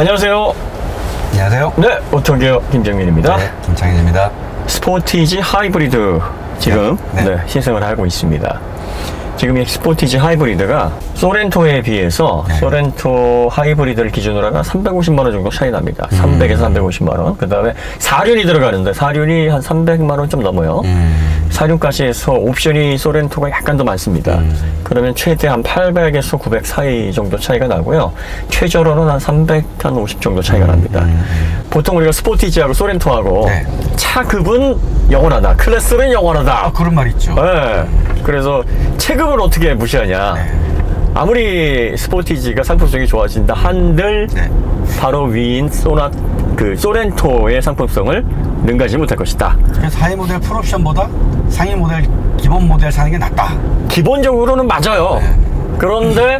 안녕하세요. 안녕하세요. 네, 오토기어 김정민입니다. 네, 김창현입니다. 스포티지 하이브리드 지금 네, 네, 네. 시승을 하고 있습니다. 지금 이 스포티지 하이브리드가 소렌토에 비해서 네. 소렌토 하이브리드를 기준으로 하면 350만 원 정도 차이 납니다. 음. 300에서 350만 원. 그다음에 사륜이 들어가는데 사륜이 한 300만 원 좀 넘어요. 음, 사륜까지 해서 옵션이 소렌토가 약간 더 많습니다. 음. 그러면 최대 한 800에서 900 사이 정도 차이가 나고요. 최저로는 한 300, 한 50 정도 차이가 납니다. 보통 우리가 스포티지하고 소렌토하고 음, 네. 차급은 영원하다. 클래스는 영원하다. 아, 그런 말 있죠. 네. 그래서 체급을 어떻게 무시하냐. 네. 아무리 스포티지가 상품성이 좋아진다 한들 네. 바로 위인 소나 그 소렌토의 상품성을 능가하지 못할 것이다. 그래서 하이 모델 풀옵션보다 상위 모델 기본 모델 사는 게 낫다. 기본적으로는 맞아요. 네. 그런데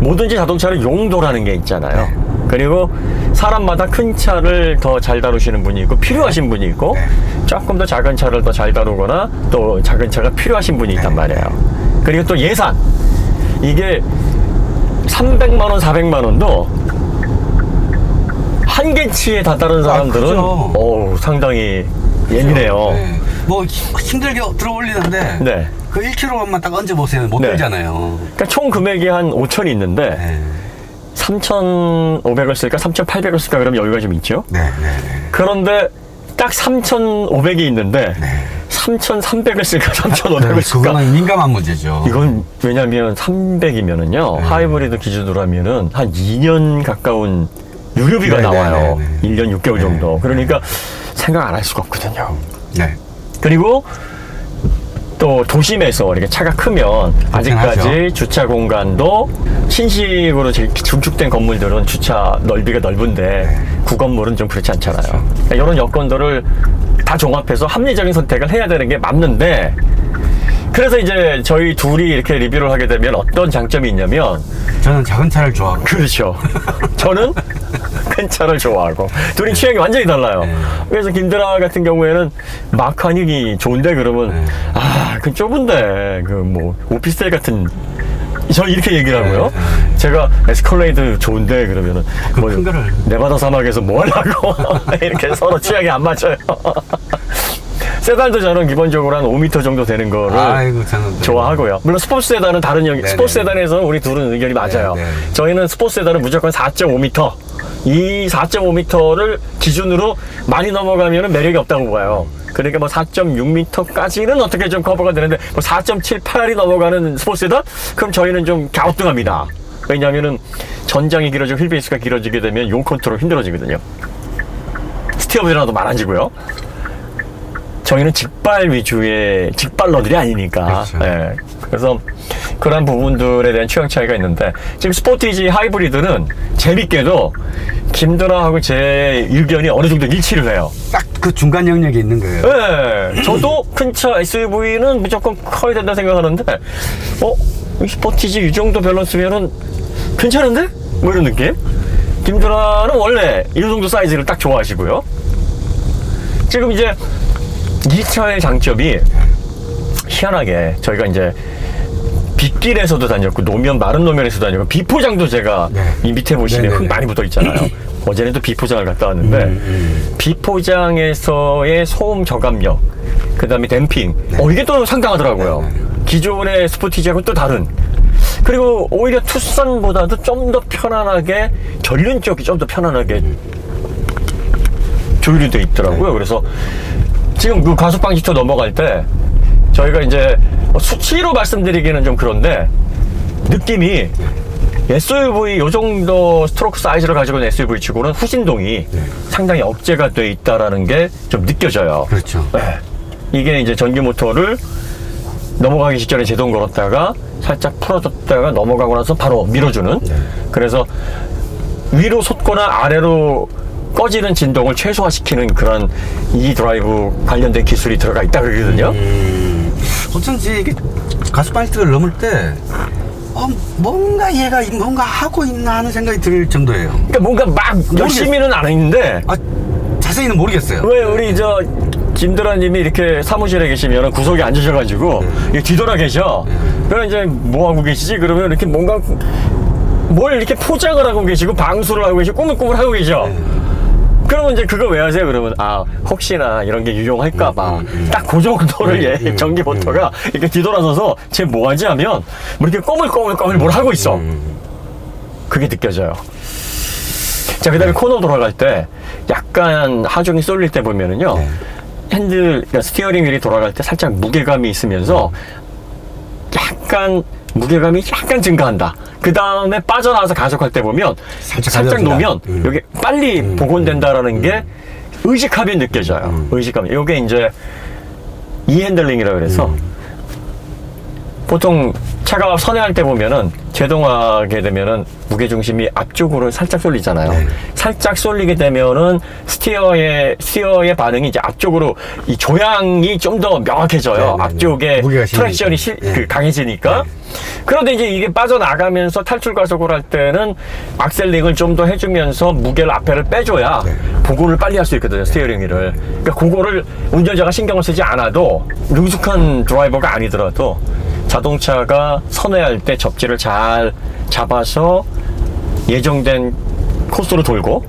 뭐든지 자동차는 용도라는 게 있잖아요. 네. 그리고 사람마다 큰 차를 더 잘 다루시는 분이 있고 필요하신 분이 있고 네. 조금 더 작은 차를 더 잘 다루거나 또 작은 차가 필요하신 분이 있단 네. 말이에요. 그리고 또 예산 이게 300만 원, 400만 원도 한계치에 다다른 사람들은 그죠. 어우, 상당히 예민해요. 네. 뭐 힘- 힘들게 들어 올리는데 네. 그 1kg만 딱 얹어 보세요. 못 네. 들잖아요. 그러니까 총 금액이 한 5천이 있는데 네. 3,500을 쓸까 3,800을 쓸까 그러면 여유가 좀 있죠. 네, 네, 네. 그런데 딱 3,500이 있는데 네. 3,300을 쓸까 3,500을 네, 쓸까 그거는 민감한 문제죠. 이건 왜냐하면 300이면은요 네. 하이브리드 기준으로 하면은 한 2년 가까운 유료비가 네, 나와요. 네, 네, 네. 1년 6개월 네. 정도. 그러니까 생각 안 할 수가 없거든요. 네. 그리고 또 도심에서 이렇게 차가 크면 아직까지. 주차 공간도 신식으로 제- 중축된 건물들은 주차 넓이가 넓은데 네. 구건물은 좀 그렇지 않잖아요. 그러니까 이런 여건들을 다 종합해서 합리적인 선택을 해야 되는 게 맞는데 그래서 이제 저희 둘이 이렇게 리뷰를 하게 되면 어떤 장점이 있냐면 저는 작은 차를 좋아하고. 그렇죠. 저는 큰 차를 좋아하고 둘이 취향이 완전히 달라요. 네. 그래서 김드라 같은 경우에는 마카닉이 좋은데 그러면 네. 아, 그 좁은데 그 뭐 오피스텔 같은 저 이렇게 얘기를 하고요. 네, 제가 에스컬레이드 좋은데 그러면은 그큰 거를. 네바다 사막에서 뭐 하려고 이렇게 서로 취향이 안 맞아요. 세단도 저는 기본적으로 한 5m 정도 되는 거를 아이고, 저는. 네. 좋아하고요. 물론 스포츠 세단은 다른 영. 스포츠 세단에서는 우리 둘은 의견이 맞아요. 네네. 저희는 스포츠 세단은 무조건 4.5m. 이 4.5m를 기준으로 많이 넘어가면 매력이 없다고 봐요. 그러니까 뭐 4.6m까지는 어떻게 좀 커버가 되는데 뭐 4.78이 넘어가는 스포츠 세단? 그럼 저희는 좀 갸우뚱합니다. 왜냐하면은 전장이 길어지고 휠베이스가 길어지게 되면 용 컨트롤 힘들어지거든요. 스티어비라도 많아지고요. 저희는 직발 위주의 직발러들이 아니니까. 그렇죠. 예. 그래서 그런 부분들에 대한 취향 차이가 있는데 지금 스포티지 하이브리드는 재밌게도 김드라하고 제 의견이 어느 정도 일치를 해요. 딱 그 중간 영역에 있는 거예요. 예. 저도 큰 차 SUV는 무조건 커야 된다 생각하는데 어? 이 스포티지 이 정도 밸런스면은 괜찮은데? 뭐 이런 느낌? 김드라는 원래 이 정도 사이즈를 딱 좋아하시고요. 지금 이제 이 차의 장점이 희한하게 저희가 이제 빗길에서도 다녔고 노면 마른 노면에서도 다녔고 비포장도 제가 네. 이 밑에 보시면. 흙 많이 묻어 있잖아요. 어제는 또 비포장을 갔다 왔는데 음, 비포장에서의 소음 저감력, 그 다음에 댐핑, 어, 이게 또 상당하더라고요. 네, 네. 기존의 스포티지하고 또 다른. 그리고 오히려 투싼보다도 좀 더 편안하게, 전륜 쪽이 좀 더 편안하게 조율이 돼 있더라고요. 네. 그래서 지금 그 과속방지턱 넘어갈 때 저희가 이제 수치로 말씀드리기는 좀 그런데 느낌이 SUV 요 정도 스트로크 사이즈를 가지고 있는 SUV 치고는 후진동이 네. 상당히 억제가 돼 있다라는 게 좀 느껴져요. 그렇죠. 네. 이게 이제 전기 모터를 넘어가기 직전에 제동 걸었다가 살짝 풀어줬다가 넘어가고 나서 바로 밀어주는. 네. 그래서 위로 솟거나 아래로 꺼지는 진동을 최소화시키는 그런 이 드라이브 관련된 기술이 들어가 있다 그러거든요. 음, 어쩐지 이게 가스파이트를 넘을 때 어, 뭔가 얘가 뭔가 하고 있나 하는 생각이 들 정도예요. 그러니까 뭔가 막 열심히는 안 했는데 아, 자세히는 모르겠어요. 왜 우리 저 김드라님이 이렇게 사무실에 계시면 구석에 앉으셔가지고 이렇게 뒤돌아 계셔. 그럼 이제 뭐 하고 계시지? 그러면 이렇게 뭔가 뭘 이렇게 포장을 하고 계시고 방수를 하고 계시고 꾸물꾸물 하고 계셔. 네. 그러면 이제 그거 왜 하세요? 그러면 아 혹시나 이런 게 유용할까봐 음, 음, 음. 딱그 정도를 음, 전기 모터가 이렇게 뒤돌아서서 쟤 뭐하지 하면 뭐 이렇게 꼬물꼬물꼬물 뭘 하고 있어. 음. 그게 느껴져요. 자 그다음에 코너 돌아갈 때 약간 하중이 쏠릴 때 보면은요 네. 핸들 그러니까 스티어링 휠이 돌아갈 때 살짝 무게감이 있으면서 약간 무게감이 약간 증가한다. 그 다음에 빠져나와서 가속할 때 보면 살짝 살짝. 놓으면 음. 여기 빨리 복원된다라는 게 의식하면 느껴져요. 음. 의식하면. 요게 이제 이 핸들링이라 그래서 음. 보통 차가 선회할 때 보면은 제동하게 되면은 무게 중심이 앞쪽으로 살짝 쏠리잖아요. 네. 살짝 쏠리게 되면은 스티어의 스티어의 반응이 이제 앞쪽으로 이 조향이 좀 더 명확해져요. 네, 네, 네. 앞쪽에 무게가 트랙션이. 실- 그 네. 강해지니까. 그런데 이제 이게 빠져나가면서 탈출 가속을 할 때는 악셀링을 좀 더 해주면서 무게를 앞에를 빼줘야 네. 복원을 빨리 할 수 있거든요, 스티어링 휠을. 그러니까 그거를 운전자가 신경을 쓰지 않아도 능숙한 드라이버가 아니더라도 자동차가 선회할 때 접지를 잘 잡아서 예정된 코스로 돌고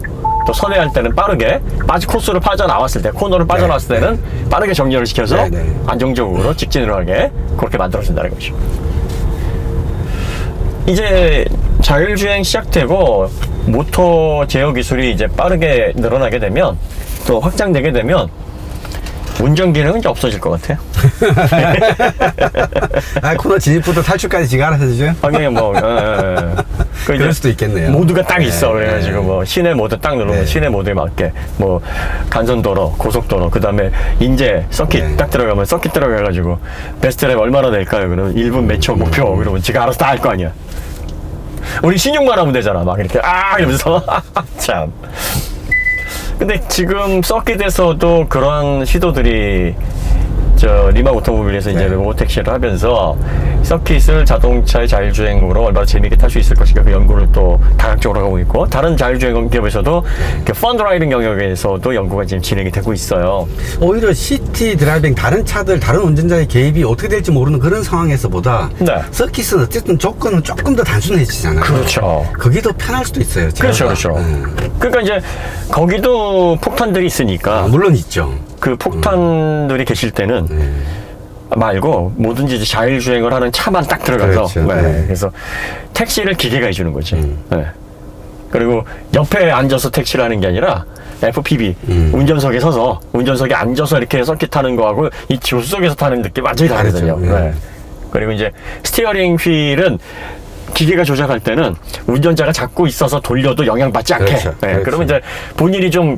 또 선회할 때는 빠르게 빠지 코스를 빠져나왔을 때 코너를 빠져나왔을 네, 때는 빠르게 정렬을 시켜서 네, 네. 안정적으로 직진을 하게 그렇게 만들어준다는 거죠. 이제 자율주행 시작되고 모터 제어 기술이 이제 빠르게 늘어나게 되면 또 확장되게 되면 운전 기능은 이제 없어질 것 같아요. 아 코너 진입부터 탈출까지 지가 알아서 해주죠. 방향이 뭐, 예, 예, 예. 그 그럴 수도 있겠네요. 모드가 딱 네, 있어. 그래가지고 네. 뭐 시내 모드 딱 누르면 네. 시내 모드에 맞게 뭐 간선도로, 고속도로, 그 다음에 인제 서킷 네. 딱 들어가면 서킷 들어가가지고 베스트 랩 얼마나 될까요? 그러면 1분 몇 초 목표. 그러면 지가 알아서 다 할 거 아니야. 우리 신용만 하면 되잖아. 막 이렇게 아 이러면서 참. 근데 지금 서킷에서도 그런 시도들이 저 리마 오토모빌에서 이제 네. 로봇 택시를 하면서 서킷을 자동차의 자율주행으로 얼마나 재미있게 탈 수 있을 것인가 그 연구를 또 다각적으로 하고 있고 다른 자율주행 기업에서도 그 펀드라이딩 영역에서도 연구가 지금 진행이 되고 있어요. 오히려 시티 드라이빙 다른 차들 다른 운전자의 개입이 어떻게 될지 모르는 그런 상황에서보다 네. 서킷은 어쨌든 조건은 조금 더 단순해지잖아요. 그렇죠. 그게 더 편할 수도 있어요. 그렇죠, 제어가. 그렇죠. 음. 그러니까 이제 거기도 폭탄들이 있으니까 아, 물론 있죠. 그 폭탄들이 계실 때는 음. 말고 뭐든지 자율주행을 하는 차만 딱 들어가서 그렇죠. 네. 네. 그래서 택시를 기계가 해주는 거지. 음. 네. 그리고 옆에 앉아서 택시를 하는 게 아니라 FPV 음. 운전석에 서서 운전석에 앉아서 이렇게 서킷 타는 거하고 이 조수석에서 타는 느낌 완전히 다르거든요. 다르죠. 네. 네. 그리고 이제 스티어링 휠은 기계가 조작할 때는 운전자가 잡고 있어서 돌려도 영향받지 않게. 그렇죠. 네. 그렇죠. 그러면 이제 본인이 좀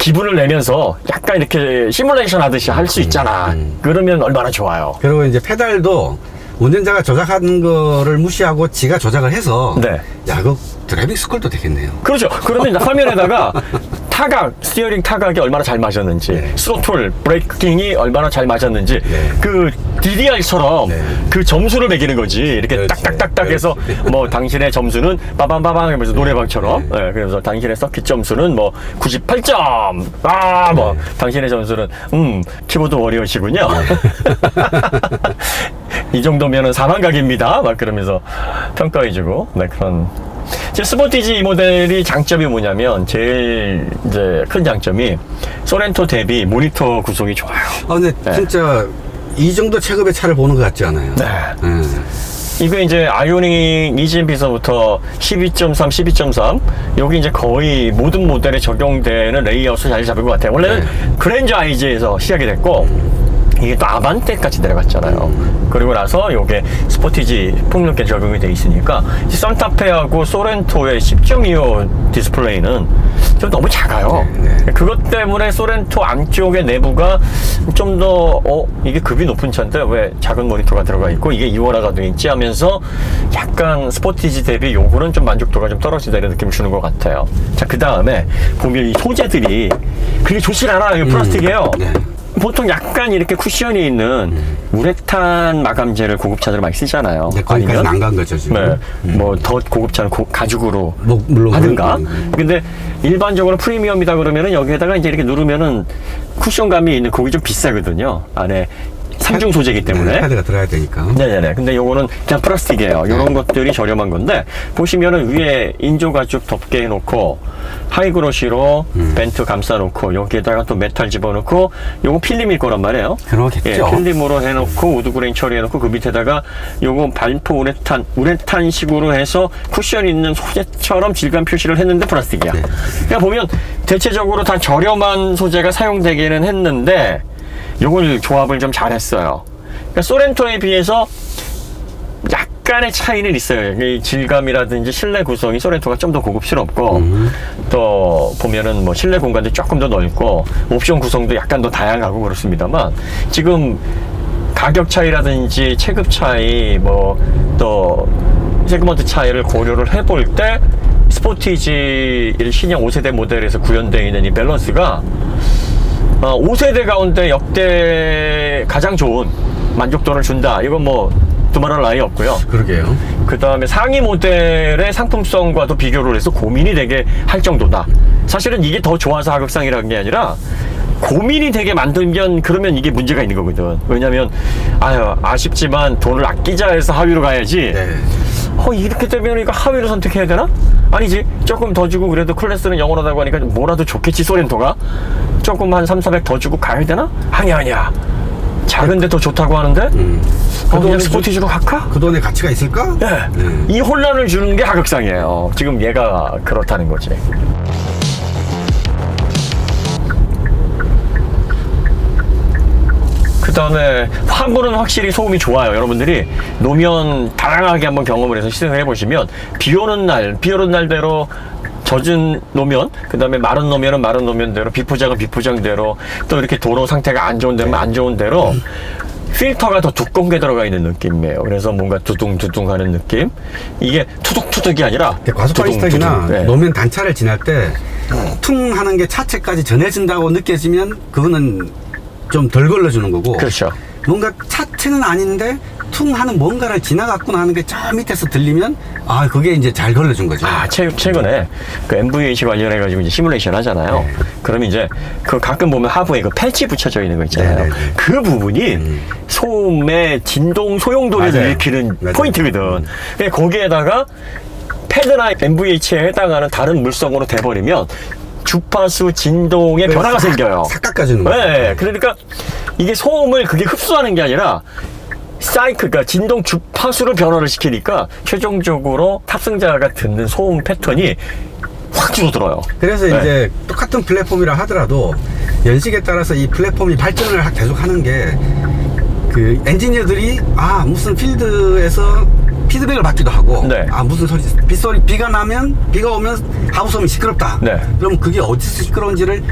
기분을 내면서 약간 이렇게 시뮬레이션 하듯이 할 수 있잖아. 음. 그러면 얼마나 좋아요. 그리고 이제 페달도 운전자가 조작하는 거를 무시하고 지가 조작을 해서 네. 야, 그 드라이빙 스쿨도 되겠네요. 그렇죠. 그러면 이제 화면에다가 타각, 스티어링 타각이 얼마나 잘 맞았는지, 네. 스로틀, 브레이킹이 얼마나 잘 맞았는지, 네. 그 DDR처럼 네. 그 점수를 매기는 거지. 이렇게 그렇지. 딱딱딱딱 해서 뭐 당신의 점수는 빠밤빠밤 하면서 노래방처럼, 네. 네, 그래서 당신의 서킷 점수는 뭐 98점, 아, 뭐 네. 당신의 점수는 음 키보드 워리어시군요. 이 정도면은 사망각입니다. 막 그러면서 평가해주고, 네, 그런. 이제 스포티지 이 모델이 장점이 뭐냐면, 제일 이제 큰 장점이 소렌토 대비 모니터 구성이 좋아요. 아, 근데 네. 진짜 이 정도 체급의 차를 보는 것 같지 않아요? 네. 음. 이게 이제 아이오닉 EGMP서부터 12.3, 12.3 여기 이제 거의 모든 모델에 적용되는 레이아웃을 잘 잡은 것 같아요. 원래는 네. 그랜저 아이즈에서 시작이 됐고 이게 또 아반떼까지 내려갔잖아요. 그리고 나서 요게 스포티지 폭넓게 적용이 돼 있으니까 이 산타페하고 소렌토의 10.25 디스플레이는 좀 너무 작아요. 네, 네. 그것 때문에 소렌토 안쪽의 내부가 좀 더 어, 이게 급이 높은 차인데 왜 작은 모니터가 들어가 있고 이게 이원화가 돼 있지 하면서 약간 스포티지 대비 요거는 좀 만족도가 좀 떨어진다 이런 느낌을 주는 것 같아요. 자, 그 다음에 보면 이 소재들이 그게 좋질 않아요. 이게 플라스틱이에요. 네. 보통 약간 이렇게 쿠션이 있는 우레탄 마감재를 고급차들 많이 쓰잖아요. 네, 거기까지는 안 간 거죠, 지금. 네, 뭐 더 고급차는 고- 가죽으로 뭐, 물론 하든가. 그런- 음. 근데 일반적으로 프리미엄이다 그러면은 여기에다가 이제 이렇게 누르면은 쿠션감이 있는 그게 좀 비싸거든요. 안에 삼중 소재이기 때문에. 패드가 들어야 되니까. 네네네. 근데 요거는 그냥 플라스틱이에요. 요런 것들이 저렴한 건데, 보시면은 위에 인조 가죽 덮개 해놓고, 하이그로시로 벤트 감싸놓고, 여기에다가 또 메탈 집어넣고, 요거 필름일 거란 말이에요. 그러겠죠. 예, 필름으로 해놓고, 우드그레인 처리해놓고, 그 밑에다가 요거 발포 우레탄, 우레탄 식으로 해서 쿠션 있는 소재처럼 질감 표시를 했는데 플라스틱이야. 네. 그러니까 보면 대체적으로 다 저렴한 소재가 사용되기는 했는데, 요걸 조합을 좀 잘했어요. 그러니까 소렌토에 비해서 약간의 차이는 있어요. 이 질감이라든지 실내 구성이 소렌토가 좀 더 고급스럽고 또 보면은 뭐 실내 공간도 조금 더 넓고 옵션 구성도 약간 더 다양하고 그렇습니다만 지금 가격 차이라든지 체급 차이 뭐또 세그먼트 차이를 고려를 해볼 때 스포티지 신형 5세대 모델에서 구현되어 있는 이 밸런스가 어, 5세대 가운데 역대 가장 좋은 만족도를 준다. 이건 뭐 두말할 나위 없고요. 그러게요. 그 다음에 상위 모델의 상품성과도 비교를 해서 고민이 되게 할 정도다. 사실은 이게 더 좋아서 하극상이라는 게 아니라 고민이 되게 만들면 그러면 이게 문제가 있는 거거든. 왜냐면 아유 아쉽지만 돈을 아끼자 해서 하위로 가야지. 네. 어 이렇게 되면 이거 하위로 선택해야 되나? 아니지 조금 더 주고 그래도 클래스는 영원하다고 하니까 뭐라도 좋겠지 소렌토가 조금 한 3, 400 더 주고 가야 되나? 아니야 아니야 작은데 더 좋다고 하는데 음. 어, 그냥 돈에 스포티지로 갈까? 그 돈의 가치가 있을까? 예. 네. 이 혼란을 주는 게 하극상이에요 지금 얘가 그렇다는 거지 그 다음에 화물은 확실히 소음이 좋아요. 여러분들이 노면 다양하게 한번 경험을 해서 시승을 해보시면 비 오는 날, 비 오는 날대로 젖은 노면, 그 다음에 마른 노면은 마른 노면대로, 비포장은 비포장대로, 또 이렇게 도로 상태가 안 좋은 데면 안 좋은 대로 필터가 더 두껍게 들어가 있는 느낌이에요. 그래서 뭔가 두둥두둥 하는 느낌? 이게 투둑투둑이 아니라 과속발스탁이나 두둥두둥. 네. 노면 단차를 지날 때 퉁 하는 게 차체까지 전해진다고 느껴지면 그거는 좀 덜 걸러주는 거고 그렇죠. 뭔가 차체는 아닌데 퉁 하는 뭔가를 지나갔구나 하는 게 저 밑에서 들리면 아 그게 이제 잘 걸러준 거죠. 아, 최, 최근에 그 MVH 관련해 가지고 이제 시뮬레이션 하잖아요. 네. 그러면 이제 그 가끔 보면 하부에 그 펠치 붙여져 있는 거 있잖아요. 네, 네, 네. 그 부분이 소음의 진동 소용돌이를 맞아요. 일으키는 맞아요. 포인트거든. 근데 거기에다가 패드나 MVH에 해당하는 다른 물성으로 돼버리면 주파수 진동의 변화가 싹- 생겨요. 싹 깎아주는 거죠. 네, 그러니까 이게 소음을 그게 흡수하는 게 아니라 사이클, 그러니까 진동 주파수를 변화를 시키니까 최종적으로 탑승자가 듣는 소음 패턴이 확 줄어들어요. 그래서 네. 이제 똑같은 플랫폼이라 하더라도 연식에 따라서 이 플랫폼이 발전을 하- 계속 하는 게 그 엔지니어들이 아 무슨 필드에서 피드백을 받기도 하고 네. 아 무슨 소리 빗소리 비가 나면 비가 오면 하부 소음이 시끄럽다 네. 그럼 그게 어디서 시끄러운지를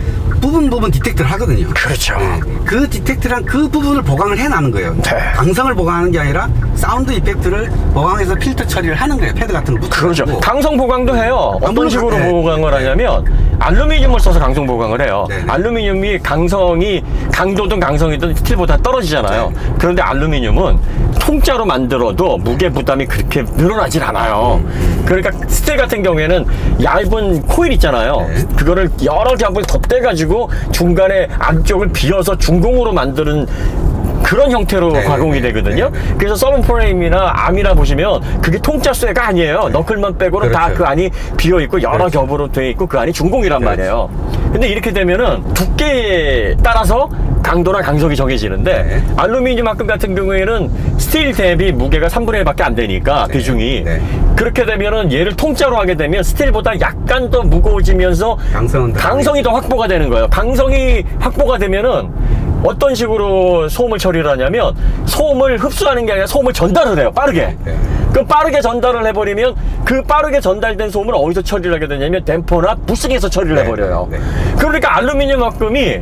부분 부분 디텍트를 하거든요 그렇죠. 네. 그 디텍트랑 그 부분을 보강을 해놔는 거예요 네. 강성을 보강하는 게 아니라 사운드 이펙트를 보강해서 필터 처리를 하는 거예요 패드 같은 거 그렇죠. 붙여가지고 강성 보강도 해요. 어떤 물론 식으로 네. 보강을 하냐면 알루미늄을 써서 강성 보강을 해요. 네, 네. 알루미늄이 강성이 강도든 강성이든 스틸보다 떨어지잖아요. 네. 그런데 알루미늄은 통짜로 만들어도 무게 부담이 그렇게 늘어나질 않아요. 그러니까 스틸 같은 경우에는 얇은 코일 있잖아요. 네. 그거를 여러 겹을 덧대가지고 중간에 안쪽을 비어서 중공으로 만드는 그런 형태로 네, 가공이 네, 되거든요. 네, 네. 그래서 서브 프레임이나 암이나 보시면 그게 통짜 쇠가 아니에요. 너클만 빼고는 다 그렇죠. 그 안이 비어 있고 여러 그렇죠. 겹으로 돼 있고 그 안이 중공이란 그렇죠. 말이에요. 근데 이렇게 되면은 두께에 따라서 강도나 강성이 정해지는데 네. 알루미늄 합금 같은 경우에는 스틸 대비 무게가 3분의 1밖에 안 되니까 네, 비중이 네. 그렇게 되면은 얘를 통짜로 하게 되면 스틸보다 약간 더 무거워지면서 강성은 강성이 더 확보가 되는 거예요. 강성이 확보가 되면은 어떤 식으로 소음을 처리를 하냐면 소음을 흡수하는 게 아니라 소음을 전달을 해요. 빠르게. 네. 그 빠르게 전달을 해버리면 그 빠르게 전달된 소음을 어디서 처리를 하게 되냐면 댐퍼나 부스에서 처리를 네, 해버려요. 네, 네. 그러니까 알루미늄 합금이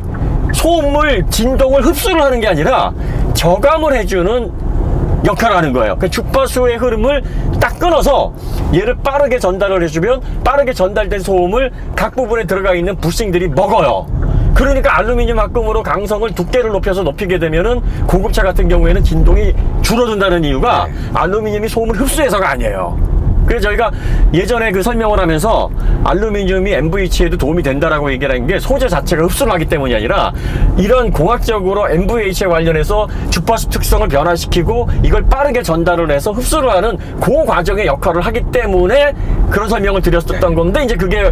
소음을 진동을 흡수를 하는 게 아니라 저감을 해주는 역할을 하는 거예요. 그 주파수의 흐름을 딱 끊어서 얘를 빠르게 전달을 해주면 빠르게 전달된 소음을 각 부분에 들어가 있는 부싱들이 먹어요. 그러니까 알루미늄 합금으로 강성을 두께를 높여서 높이게 되면은 고급차 같은 경우에는 진동이 줄어든다는 이유가 네. 알루미늄이 소음을 흡수해서가 아니에요. 그래서 저희가 예전에 그 설명을 하면서 알루미늄이 MVH에도 도움이 된다라고 얘기하는 게 소재 자체가 흡수를 하기 때문이 아니라 이런 공학적으로 MVH에 관련해서 주파수 특성을 변화시키고 이걸 빠르게 전달을 해서 흡수를 하는 그 과정의 역할을 하기 때문에 그런 설명을 드렸었던 네. 건데 이제 그게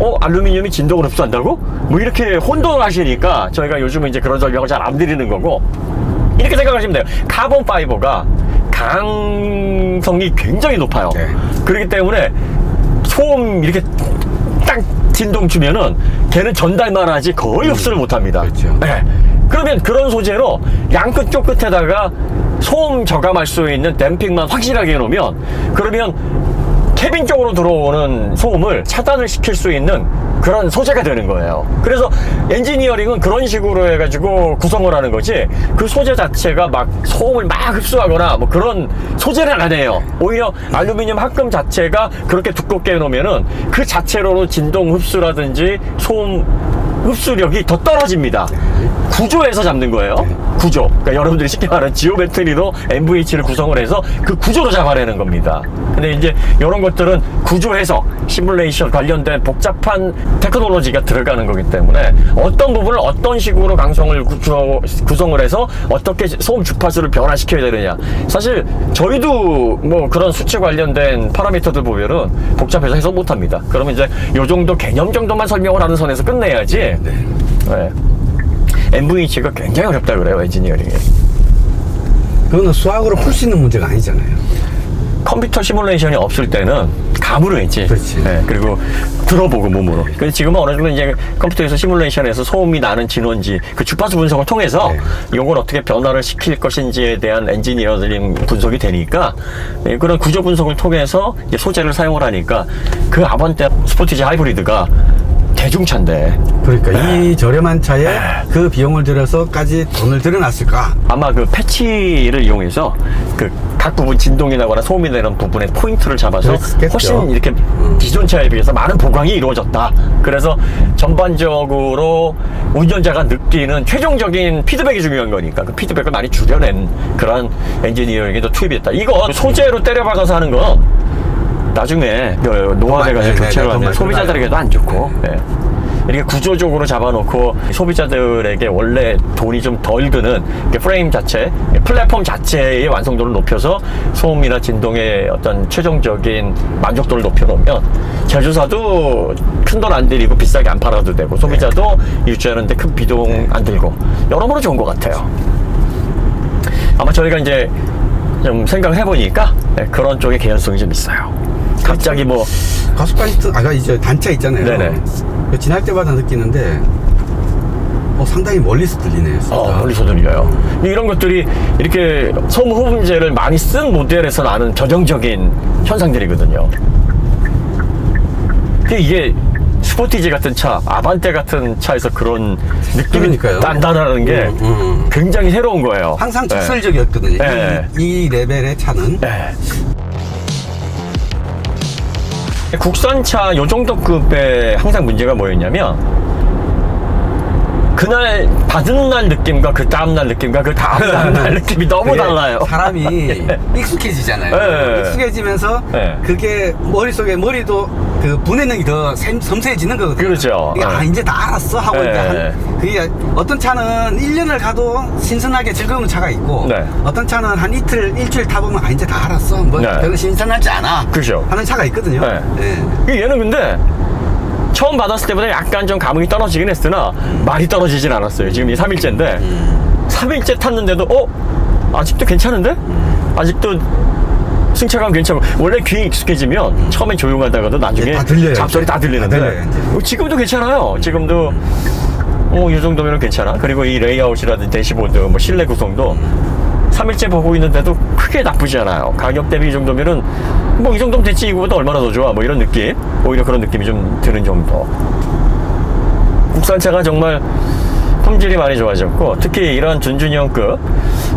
어 알루미늄이 진동을 흡수한다고? 뭐 이렇게 혼동을 하시니까 저희가 요즘은 이제 그런 설명을 잘 안 드리는 거고 이렇게 생각하시면 돼요. 카본 파이버가 강성이 굉장히 높아요. 네. 그렇기 때문에 소음 이렇게 딱 진동 주면은 걔는 전달만 하지 거의 흡수를 못 합니다. 그렇죠. 네. 그러면 그런 소재로 양끝 쪽 끝에다가 소음 저감할 수 있는 댐핑만 확실하게 해놓으면 그러면 캐빈 쪽으로 들어오는 소음을 차단을 시킬 수 있는 그런 소재가 되는 거예요. 그래서 엔지니어링은 그런 식으로 해가지고 구성을 하는 거지 그 소재 자체가 막 소음을 막 흡수하거나 뭐 그런 소재는 아니에요. 오히려 알루미늄 합금 자체가 그렇게 두껍게 해놓으면은 그 자체로는 진동 흡수라든지 소음 흡수력이 더 떨어집니다. 구조에서 잡는 거예요. 구조. 그러니까 여러분들이 쉽게 말하는 지오 배터리로 MVH를 구성을 해서 그 구조로 잡아내는 겁니다. 근데 이제 이런 것들은 구조 해석, 시뮬레이션 관련된 복잡한 테크놀로지가 들어가는 거기 때문에 어떤 부분을 어떤 식으로 강성을 구조, 구성을 해서 어떻게 소음 주파수를 변화시켜야 되느냐. 사실 저희도 뭐 그런 수치 관련된 파라미터들 보면은 복잡해서 해석 못 합니다. 그러면 이제 요 정도 개념 정도만 설명을 하는 선에서 끝내야지. 네. 네. MVH가 굉장히 어렵다 그래요, 엔지니어링이. 그거는 수학으로 풀 수 있는 문제가 아니잖아요. 컴퓨터 시뮬레이션이 없을 때는 감으로 했지. 그렇지. 네, 그리고 들어보고 몸으로. 근데 지금은 어느 정도 이제 컴퓨터에서 시뮬레이션에서 소음이 나는 진원지 그 주파수 분석을 통해서 네. 이걸 어떻게 변화를 시킬 것인지에 대한 엔지니어링 분석이 되니까 네, 그런 구조 분석을 통해서 이제 소재를 사용을 하니까 그 아반떼 스포티지 하이브리드가 대중차인데 그러니까 이 저렴한 차에 그 비용을 들여서까지 돈을 들여놨을까? 아마 그 패치를 이용해서 그 각 부분 진동이 나거나 소음이 나는 부분에 포인트를 잡아서 그랬겠죠. 훨씬 이렇게 기존 차에 비해서 많은 보강이 이루어졌다. 그래서 전반적으로 운전자가 느끼는 최종적인 피드백이 중요한 거니까 그 피드백을 많이 줄여낸 그런 엔지니어링에도 투입했다. 이거 소재로 때려박아서 하는 건 나중에 그 노화돼가지고 네, 네, 교체를 네, 하면 소비자들에게도 안 좋고 예. 이렇게 구조적으로 잡아놓고 소비자들에게 원래 돈이 좀 덜 드는 프레임 자체, 플랫폼 자체의 완성도를 높여서 소음이나 진동의 어떤 최종적인 만족도를 높여놓으면 제조사도 큰 돈 안 들이고 비싸게 안 팔아도 되고 소비자도 유지하는데 큰 비용 안 들고 여러모로 좋은 것 같아요. 아마 저희가 이제 좀 생각을 해보니까 네, 그런 쪽의 개연성이 좀 있어요. 갑자기 뭐 가스바이트 아까 이제 단차 있잖아요. 네네. 그 지날 때마다 느끼는데 어, 상당히 멀리서 들리네요. 어, 멀리서 들려요. 이런 것들이 이렇게 소음 흡음재를 많이 쓴 모델에서 나는 전형적인 현상들이거든요. 근데 이게 스포티지 같은 차, 아반떼 같은 차에서 그런 느낌이 그러니까요. 단단하는 게 음, 음, 음. 굉장히 새로운 거예요. 항상 네. 직설적이었거든요. 네. 이, 이 레벨의 차는 네. 국산차 요 정도 급의 항상 문제가 뭐였냐면 그날 받은 날 느낌과 그 다음 날 느낌과 그 다음 날 느낌이 너무 그게 달라요. 사람이 익숙해지잖아요. 네. 익숙해지면서 네. 그게 머릿속에 머리도 그 분해능이 더 샘- 섬세해지는 거거든요. 그렇죠. 이게 아 네. 이제 다 알았어 하고 네. 이제 한, 그게 어떤 차는 1년을 가도 신선하게 즐거운 차가 있고 네. 어떤 차는 한 이틀 일주일 타보면 아 이제 다 알았어 뭐 네. 별로 신선하지 않아 그죠. 하는 차가 있거든요. 네. 네. 얘는 근데 처음 받았을 때보다 약간 좀 감흥이 떨어지긴 했으나 많이 떨어지진 않았어요. 지금 이 3일째인데 3일째 탔는데도 어? 아직도 괜찮은데? 아직도 승차감 괜찮고 원래 귀에 익숙해지면 처음엔 조용하다가도 나중에 예, 다 들려요, 잡소리. 다 들리는데 다 들려요. 어, 지금도 괜찮아요. 지금도 어, 이 정도면 괜찮아. 그리고 이 레이아웃이라든지 대시보드, 뭐 실내 구성도 3일째 보고 있는데도 크게 나쁘지 않아요. 가격 대비 이 정도면은 뭐 이 정도면 됐지. 이거보다 얼마나 더 좋아. 뭐 이런 느낌? 오히려 그런 느낌이 좀 드는 정도 국산차가 정말 품질이 많이 좋아졌고 특히 이런 준준형급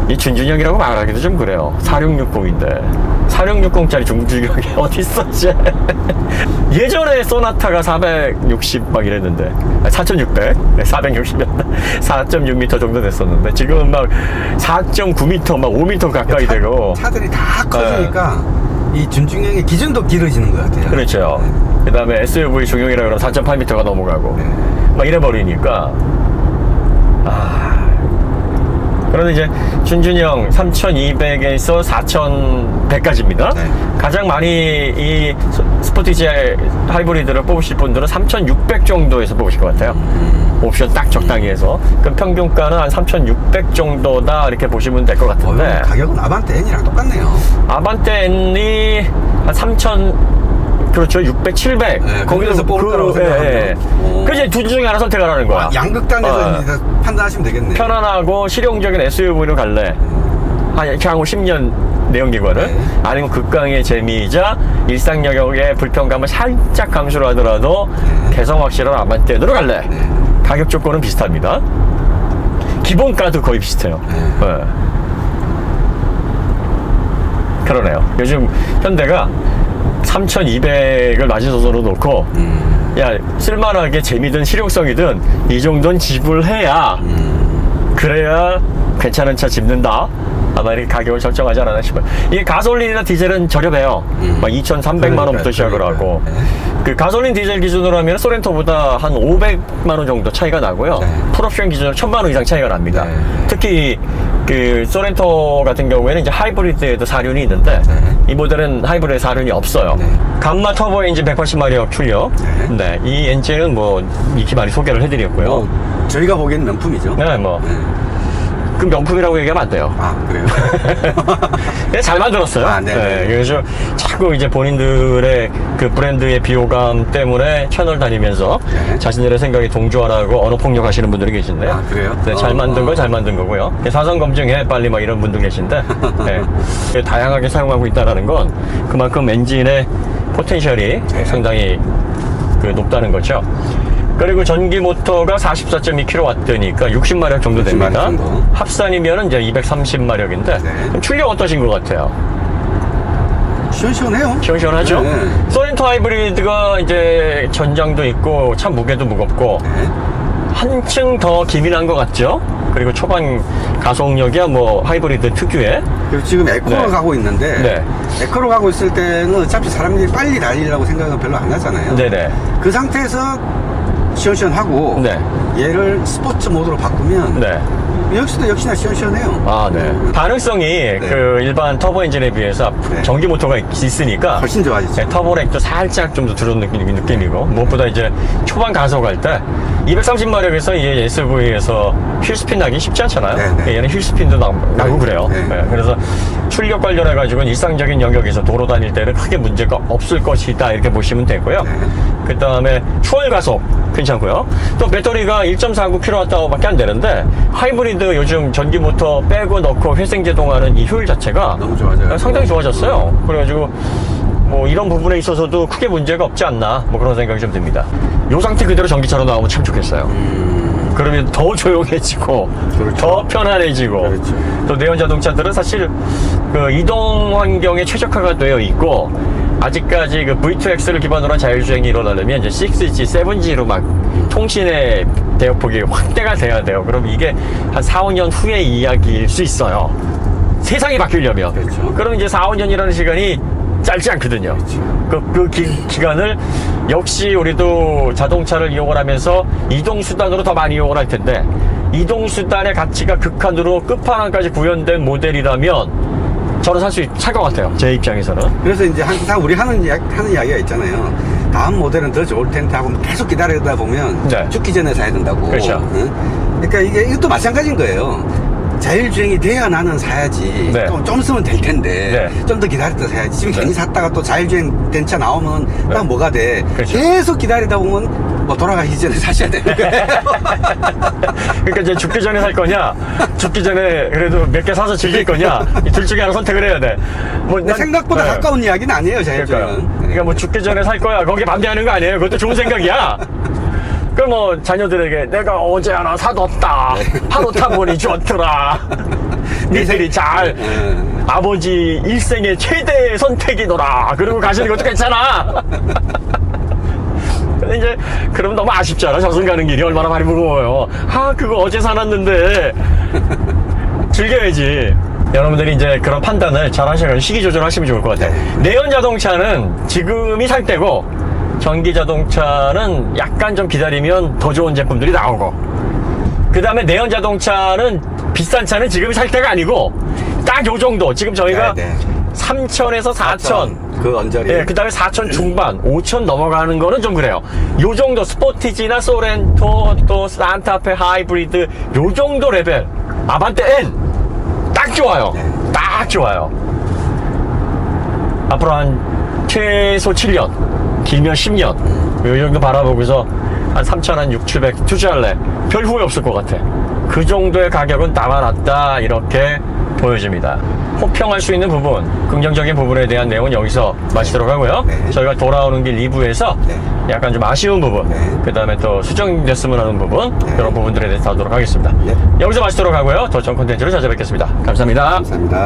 이 준준형이라고 말하기도 좀 그래요. 4660인데. 4660짜리 중준형이 어딨어 이제 예전에 소나타가 460 막 이랬는데. 4600 460이었나? 4.6m 정도 됐었는데. 지금은 막 4.9m 막 5m 가까이 되고. 차들이 다 커지니까 이 준중형의 기준도 길어지는 것 같아요. 그렇죠. 그 다음에 SUV 중형이라 그러면 4.8m가 넘어가고 네. 막 이래버리니까 아 그런데 이제 준준형 3200에서 4100까지입니다. 네. 가장 많이 이 스- 스포티지 하이브리드를 뽑으실 분들은 3600 정도에서 뽑으실 것 같아요. 옵션 딱 적당히 해서 그럼 평균가는 한 3600 정도다 이렇게 보시면 될것 어, 같은데 가격은 아반떼 N이랑 똑같네요. 아반떼 N이 한 3,000 그렇죠 600, 700 네, 거기서 뽑을 거라고 생각하면. 오. 그 이제 둘 중에 하나 선택을 하는 거야. 아, 양극단에서 어. 판단하시면 되겠네요. 편안하고 실용적인 SUV로 갈래. 한 향후 10년 내연기관을 네. 아니면 극강의 재미이자 일상 영역의 불편감을 살짝 감수를 하더라도 네. 개성 확실한 아반떼로 갈래. 네. 가격 조건은 비슷합니다. 기본가도 거의 비슷해요. 네. 네. 그러네요. 요즘 현대가 3,200을 마지노선으로 놓고 음, 야 쓸만하게 재미든 실용성이든 이 정도는 지불해야 음, 그래야 괜찮은 차 집는다. 아마 이렇게 가격을 결정하지 않았나 싶어요. 이게 가솔린이나 디젤은 저렴해요. 음. 막 2,300만 원부터 그러니까요, 시작을 하고. 그러니까요. 그 가솔린 디젤 기준으로 하면 소렌토보다 한 500만 원 정도 차이가 나고요. 네. 풀옵션 기준으로 1000만 원 이상 차이가 납니다. 네. 특히 그 소렌토 같은 경우에는 이제 하이브리드에도 사륜이 있는데 네. 이 모델은 하이브리드 사륜이 없어요. 네. 감마 터보 엔진 180마력 출력. 네. 네. 이 엔진은 뭐 이렇게 많이 소개를 해드렸고요. 뭐, 저희가 보기에는 명품이죠. 네, 뭐. 그 명품이라고 얘기하면 안 돼요. 아, 그래요? 네, 잘 만들었어요. 아, 네, 네. 그래서 자꾸 이제 본인들의 그 브랜드의 비호감 때문에 채널 다니면서 네. 자신들의 생각에 동조하라고 언어 폭력 하시는 분들이 계신데. 아, 그래요? 네, 잘 어, 만든 어. 거잘 만든 거고요. 사전 검증해 빨리 막 이런 분도 계신데. 네. 다양하게 사용하고 있다라는 건 그만큼 엔진의 포텐셜이 네. 상당히 그 높다는 거죠. 그리고 전기 모터가 44.2kW니까 60마력 정도 60마력 됩니다. 정도. 합산이면은 이제 230마력인데 네. 출력 어떠신 것 같아요? 시원시원해요. 시원시원하죠? 네. 소렌토 하이브리드가 이제 전장도 있고 참 무게도 무겁고 네. 한층 더 기민한 것 같죠? 그리고 초반 가속력이야 뭐 하이브리드 특유의 그리고 지금 에코로 네. 가고 있는데 네. 에코로 가고 있을 때는 어차피 사람들이 빨리 달리려고 생각은 별로 안 하잖아요. 네네 그 상태에서 시원시원하고 네. 얘를 스포츠 모드로 바꾸면 네. 역시도 역시나 시원시원해요. 아, 네. 반응성이 그 일반 터보 엔진에 비해서 네. 전기 모터가 있으니까 훨씬 좋아지죠. 네, 터보렉도 살짝 좀더 느낌, 느낌이고 무엇보다 이제 초반 가속할 때 230마력에서 이 SUV에서 휠스핀 나기 쉽지 않잖아요. 네, 네. 얘는 휠스핀도 나, 나고 그래요. 네. 네, 그래서 출력 관련해 가지고 일상적인 영역에서 도로 다닐 때는 크게 문제가 없을 것이다 이렇게 보시면 되고요. 네. 그 다음에 추월 가속 괜찮고요. 또 배터리가 1.49kWh밖에 안 되는데 하이브리드 요즘 전기 모터 빼고 넣고 회생 제동하는 이 효율 자체가 너무 좋아져요. 상당히 좋아졌어요. 그래가지고 뭐 이런 부분에 있어서도 크게 문제가 없지 않나 뭐 그런 생각이 좀 듭니다. 요 상태 그대로 전기차로 나오면 참 좋겠어요. 그러면 더 조용해지고 그렇죠. 더 편안해지고 그렇죠. 또 내연 자동차들은 사실 그 이동 환경에 최적화가 되어 있고 아직까지 그 V2X를 기반으로 한 자율주행이 일어나려면 이제 6G, 7G로 막 통신의 대역폭이 확대가 돼야 돼요. 그럼 이게 한 4, 5년 후의 이야기일 수 있어요. 세상이 바뀌려면. 그렇죠. 그럼 이제 4, 5년이라는 시간이 짧지 않거든요. 그, 그 기, 기간을 역시 우리도 자동차를 이용을 하면서 이동수단으로 더 많이 이용을 할 텐데 이동수단의 가치가 극한으로 끝판왕까지 구현된 모델이라면 저는 살 수, 살것 같아요. 제 입장에서는. 그래서 이제 항상 우리 하는 이야기, 하는 이야기가 있잖아요. 다음 모델은 더 좋을 텐데 하고 계속 기다리다 보면 네. 죽기 전에 사야 된다고. 그렇죠. 응? 그러니까 이게 이것도 마찬가지인 거예요. 자율주행이 돼야 나는 사야지. 네. 좀, 좀 쓰면 될 텐데. 네. 좀 더 기다렸다 사야지. 지금 네. 괜히 샀다가 또 자율주행 된 차 나오면 네. 딱 뭐가 돼. 그렇죠. 계속 기다리다 보면 뭐 돌아가기 전에 사셔야 되는 거예요. 그러니까 이제 죽기 전에 살 거냐, 죽기 전에 그래도 몇 개 사서 즐길 거냐, 이 둘 중에 하나 선택을 해야 돼. 뭐, 난- 생각보다 네. 가까운 이야기는 아니에요, 그러니까요. 자율주행은. 그러니까 뭐 죽기 전에 살 거야. 거기에 반대하는 거 아니에요. 그것도 좋은 생각이야. 그럼 뭐 자녀들에게 내가 어제 하나 사뒀다. 하루 타보니 좋더라. 니들이 잘 음. 아버지 일생의 최대의 선택이더라. 그러고 가시는 것도 괜찮아. 근데 이제 그럼 너무 아쉽잖아. 저승 가는 길이 얼마나 많이 무거워요. 아 그거 어제 사놨는데 즐겨야지. 여러분들이 이제 그런 판단을 잘 하셔서 시기 조절하시면 좋을 것 같아요. 내연 자동차는 지금이 살 때고 전기 자동차는 약간 좀 기다리면 더 좋은 제품들이 나오고 그 다음에 내연 자동차는 비싼 차는 지금 살 때가 아니고 딱 요 정도 지금 저희가 네, 네. 3천에서 4천 그 언저리. 예, 그 다음에 4천 중반, 5천 넘어가는 거는 좀 그래요. 요 정도 스포티지나 소렌토, 또 산타페 하이브리드, 요 정도 레벨. 아반떼 N! 딱 좋아요. 네. 딱 좋아요. 앞으로 한 최소 7년, 길면 10년, 요 정도 바라보고서 한 3천, 한 6, 700 투자할래. 별 후회 없을 것 같아. 그 정도의 가격은 담아놨다. 이렇게 보여집니다. 호평할 수 있는 부분, 긍정적인 부분에 대한 내용은 여기서 마치도록 하고요. 네. 저희가 돌아오는 길 2부에서 네. 약간 좀 아쉬운 부분, 네. 그 다음에 또 수정됐으면 하는 부분, 네. 그런 부분들에 대해서 다루도록 하겠습니다. 네. 여기서 마치도록 하고요. 더 좋은 콘텐츠로 찾아뵙겠습니다. 감사합니다. 감사합니다.